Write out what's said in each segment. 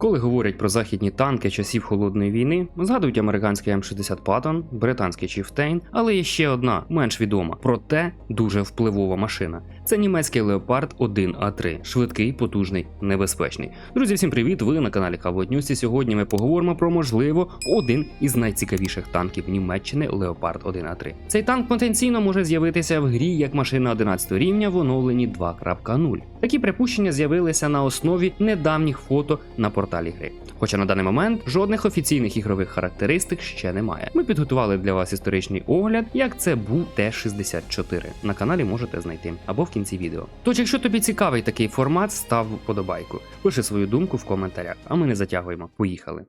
Коли говорять про західні танки часів холодної війни, згадують американський М60 Patton, британський Chieftain, але є ще одна, менш відома, проте дуже впливова машина. Це німецький Leopard 1А3, швидкий, потужний, небезпечний. Друзі, всім привіт! Ви на каналі Хавод і Сьогодні ми поговоримо про можливо один із найцікавіших танків Німеччини Leopard 1А3. Цей танк потенційно може з'явитися в грі як машина 11 рівня в оновленні 2.0. Такі припущення з'явилися на основі недавніх фото на порталі гри. Хоча на даний момент жодних офіційних ігрових характеристик ще немає. Ми підготували для вас історичний огляд, як це був Т-64. На каналі можете знайти або в кінці відео. Тож, якщо тобі цікавий такий формат, став вподобайку. Пиши свою думку в коментарях, а ми не затягуємо. Поїхали.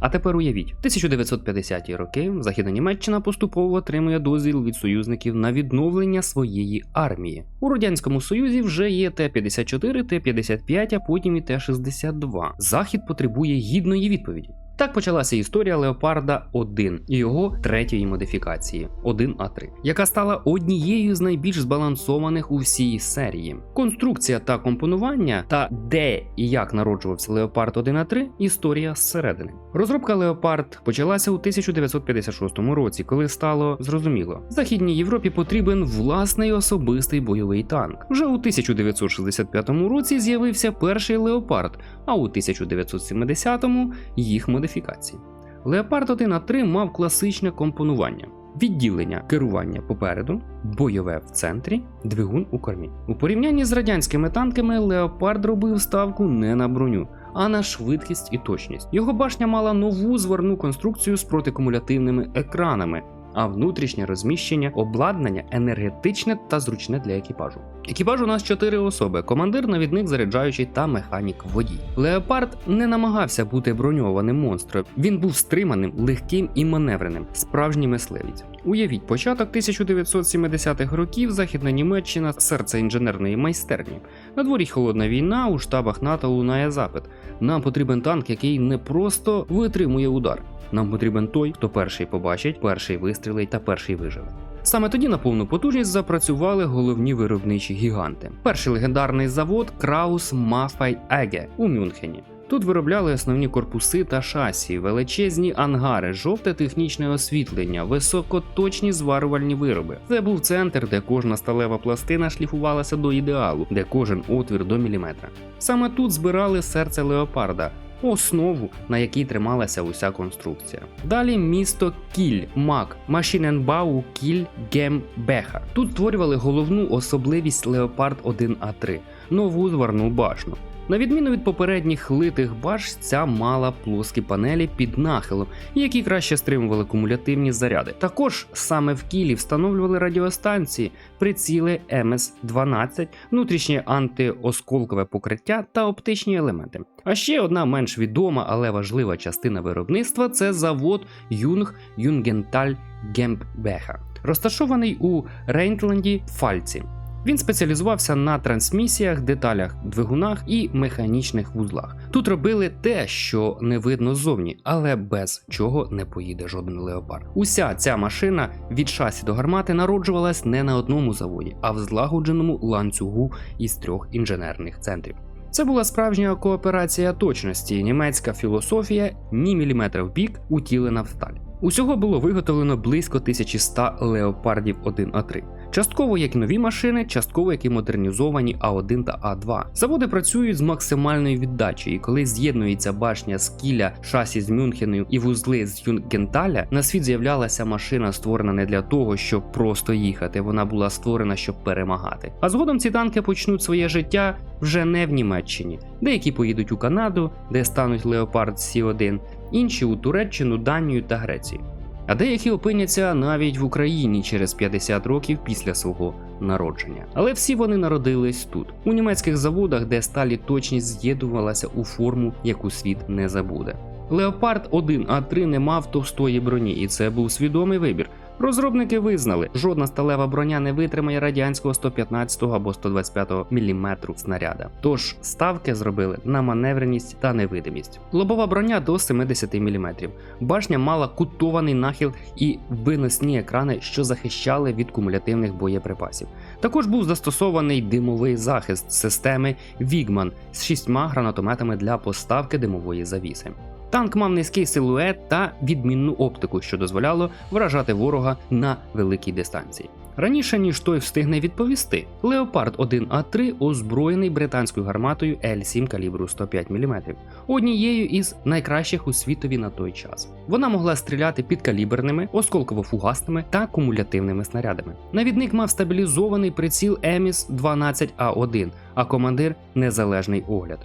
А тепер уявіть, в 1950-ті роки Західна Німеччина поступово отримує дозвіл від союзників на відновлення своєї армії. У радянському союзі вже є Т-54, Т-55, а потім і Т-62. Захід потребує гідної відповіді. Так почалася історія Леопарда 1 і його третьої модифікації 1А3, яка стала однією з найбільш збалансованих у всій серії. Конструкція та компонування, та де і як народжувався Леопард 1А3 – історія зсередини. Розробка Леопард почалася у 1956 році, коли стало зрозуміло, Західній Європі потрібен власний особистий бойовий танк. Вже у 1965 році з'явився перший Леопард, а у 1970-му їх модифікації. Леопард 1 а 3 мав класичне компонування. Відділення керування попереду, бойове в центрі, двигун у кормі. У порівнянні з радянськими танками Леопард робив ставку не на броню, а на швидкість і точність. Його башня мала нову зверну конструкцію з протикумулятивними екранами, а внутрішнє розміщення обладнання енергетичне та зручне для екіпажу. Екіпаж у нас чотири особи: командир, навідник, заряджаючий та механік водій. Леопард не намагався бути броньованим монстром. Він був стриманим, легким і маневреним, справжній мисливець. Уявіть, початок 1970-х років Західна Німеччина серце інженерної майстерні. На дворі холодна війна у штабах НАТО лунає запит. Нам потрібен танк, який не просто витримує удар. Нам потрібен той, хто перший побачить, перший вистрілить та перший виживе. Саме тоді на повну потужність запрацювали головні виробничі гіганти. Перший легендарний завод Краус Мафай Еге у Мюнхені. Тут виробляли основні корпуси та шасі, величезні ангари, жовте технічне освітлення, високоточні зварювальні вироби. Це був центр, де кожна сталева пластина шліфувалася до ідеалу, де кожен отвір до міліметра. Саме тут збирали серце леопарда, основу, на якій трималася уся конструкція. Далі місто Кіль, Мак, Машіненбау, Кіль, Гембеха. Тут створювали головну особливість Леопард 1А3 нову зварну башню. На відміну від попередніх литих баш, ця мала плоскі панелі під нахилом, які краще стримували кумулятивні заряди. Також саме в Кілі встановлювали радіостанції, приціли МС-12, внутрішнє антиосколкове покриття та оптичні елементи. А ще одна менш відома, але важлива частина виробництва це завод Юнг Юнгенталь Гембеха, розташований у Рейнтленді Фальці. Він спеціалізувався на трансмісіях, деталях, двигунах і механічних вузлах. Тут робили те, що не видно ззовні, але без чого не поїде жоден леопард. Уся ця машина від шасі до гармати народжувалась не на одному заводі, а в злагодженому ланцюгу із трьох інженерних центрів. Це була справжня кооперація точності, німецька філософія ні міліметра в бік, утілена в сталь. Усього було виготовлено близько 1100 леопардів 1А3. Частково як нові машини, частково як і модернізовані А1 та А2. Заводи працюють з максимальною віддачею, і коли з'єднується башня з кіля, шасі з Мюнхену і вузли з Юнгенталя, на світ з'являлася машина, створена не для того, щоб просто їхати. Вона була створена, щоб перемагати. А згодом ці танки почнуть своє життя вже не в Німеччині. Деякі поїдуть у Канаду, де стануть Леопард Сі-1, інші у Туреччину, Данію та Грецію. А деякі опиняться навіть в Україні через 50 років після свого народження. Але всі вони народились тут, у німецьких заводах, де сталі точність з'єднувалася у форму, яку світ не забуде. Леопард 1 А3 не мав товстої броні, і це був свідомий вибір. Розробники визнали, жодна сталева броня не витримає радянського 115 або 125 мм снаряда. Тож ставки зробили на маневреність та невидимість. Лобова броня до 70 мм. Башня мала кутований нахил і виносні екрани, що захищали від кумулятивних боєприпасів. Також був застосований димовий захист системи Вігман з шістьма гранатометами для поставки димової завіси. Танк мав низький силует та відмінну оптику, що дозволяло вражати ворога на великій дистанції. Раніше ніж той встигне відповісти, Леопард 1А3 озброєний британською гарматою L7 калібру 105 мм, однією із найкращих у світові на той час. Вона могла стріляти підкаліберними, осколково-фугасними та кумулятивними снарядами. Навідник мав стабілізований приціл Еміс 12А1, а командир незалежний огляд.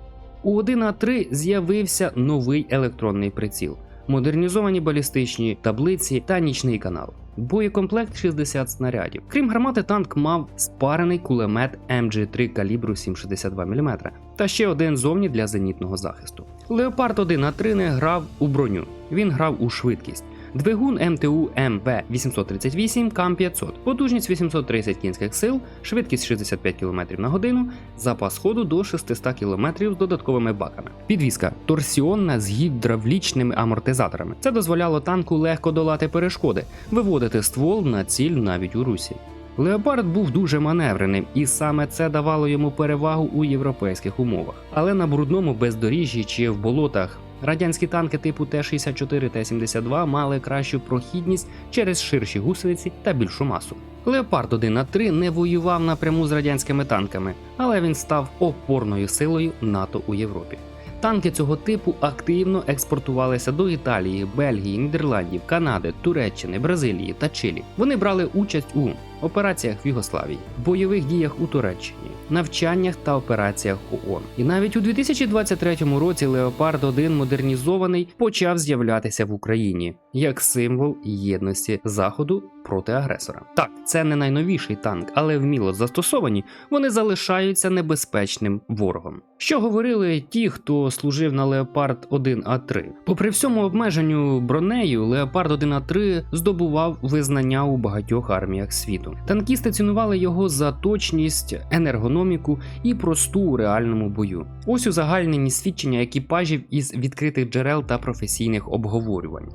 У 1А3 з'явився новий електронний приціл, модернізовані балістичні таблиці та нічний канал. Боєкомплект 60 снарядів. Крім гармати, танк мав спарений кулемет MG3 калібру 7,62 мм та ще один зовні для зенітного захисту. Леопард 1А3 не грав у броню, він грав у швидкість. Двигун МТУ МВ838 КАМ500, потужність 830 кінських сил, швидкість 65 км на годину, запас ходу до 600 км з додатковими баками. Підвізка торсіонна з гідравлічними амортизаторами. Це дозволяло танку легко долати перешкоди, виводити ствол на ціль навіть у русі. Леопард був дуже маневреним, і саме це давало йому перевагу у європейських умовах. Але на брудному бездоріжжі чи в болотах радянські танки типу Т-64 Т-72 мали кращу прохідність через ширші гусениці та більшу масу. Леопард 1 на 3 не воював напряму з радянськими танками, але він став опорною силою НАТО у Європі. Танки цього типу активно експортувалися до Італії, Бельгії, Нідерландів, Канади, Туреччини, Бразилії та Чилі. Вони брали участь у операціях в Югославії, бойових діях у Туреччині, навчаннях та операціях ООН. І навіть у 2023 році Леопард 1 модернізований почав з'являтися в Україні як символ єдності Заходу проти агресора. Так, це не найновіший танк, але вміло застосовані, вони залишаються небезпечним ворогом. Що говорили ті, хто служив на Леопард 1А3? Попри всьому обмеженню бронею, Леопард 1А3 здобував визнання у багатьох арміях світу. Танкісти цінували його за точність, енергономіку і просту у реальному бою. Ось узагальнені свідчення екіпажів із відкритих джерел та професійних обговорювань.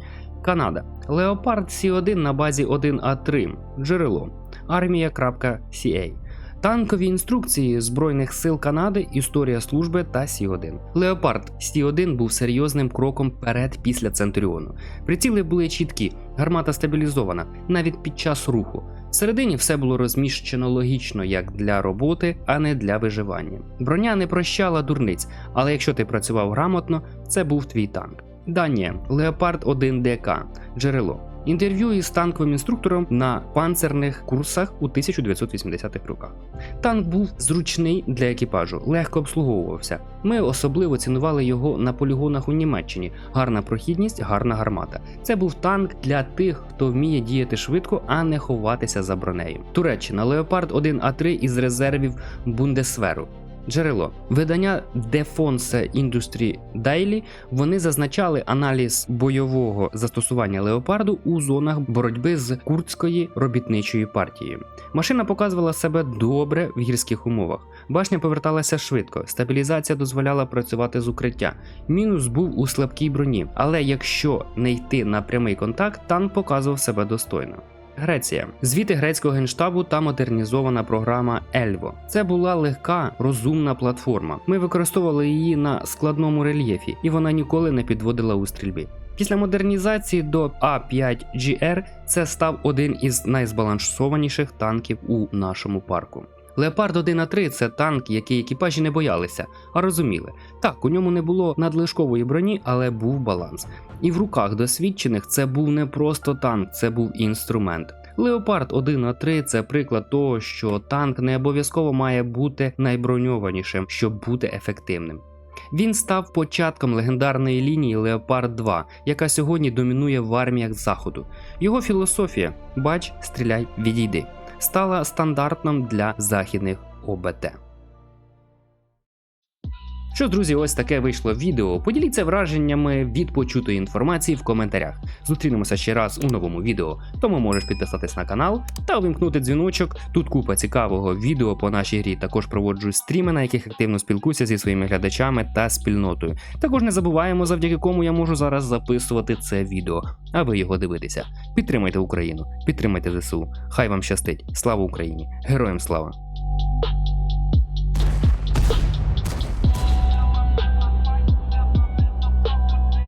Канада. Леопард Сі1 на базі 1А3. Джерело. Армія.ca. Танкові інструкції Збройних сил Канади, історія служби та Сі1. Леопард Сі1 був серйозним кроком перед після Центуріону. Приціли були чіткі, гармата стабілізована, навіть під час руху. Всередині все було розміщено логічно як для роботи, а не для виживання. Броня не прощала дурниць, але якщо ти працював грамотно, це був твій танк. Данія Леопард 1 ДК. Джерело. Інтерв'ю із танковим інструктором на панцерних курсах у 1980-х роках. Танк був зручний для екіпажу, легко обслуговувався. Ми особливо цінували його на полігонах у Німеччині. Гарна прохідність, гарна гармата. Це був танк для тих, хто вміє діяти швидко, а не ховатися за бронею. Туреччина Леопард 1 А3 із резервів Бундесверу. Джерело видання Defense Industry Daily вони зазначали аналіз бойового застосування леопарду у зонах боротьби з курдської робітничої партією. Машина показувала себе добре в гірських умовах. Башня поверталася швидко, стабілізація дозволяла працювати з укриття. Мінус був у слабкій броні, але якщо не йти на прямий контакт, танк показував себе достойно. Греція, звіти грецького генштабу та модернізована програма Ельво. Це була легка, розумна платформа. Ми використовували її на складному рельєфі, і вона ніколи не підводила у стрільбі. Після модернізації до А5GR це став один із найзбалансованіших танків у нашому парку. Леопард 1 а 3 це танк, який екіпажі не боялися, а розуміли. Так, у ньому не було надлишкової броні, але був баланс. І в руках досвідчених це був не просто танк, це був інструмент. Леопард 1 а 3 це приклад того, що танк не обов'язково має бути найброньованішим, щоб бути ефективним. Він став початком легендарної лінії Леопард 2, яка сьогодні домінує в арміях Заходу. Його філософія бач, стріляй, відійди стала стандартом для західних ОБТ. Що ж, друзі, ось таке вийшло відео. Поділіться враженнями від почутої інформації в коментарях. Зустрінемося ще раз у новому відео. Тому можеш підписатись на канал та увімкнути дзвіночок. Тут купа цікавого відео по нашій грі. Також проводжу стріми, на яких активно спілкуюся зі своїми глядачами та спільнотою. Також не забуваємо, завдяки кому я можу зараз записувати це відео, а ви його дивитеся. Підтримайте Україну, підтримайте ЗСУ. Хай вам щастить. Слава Україні! Героям слава!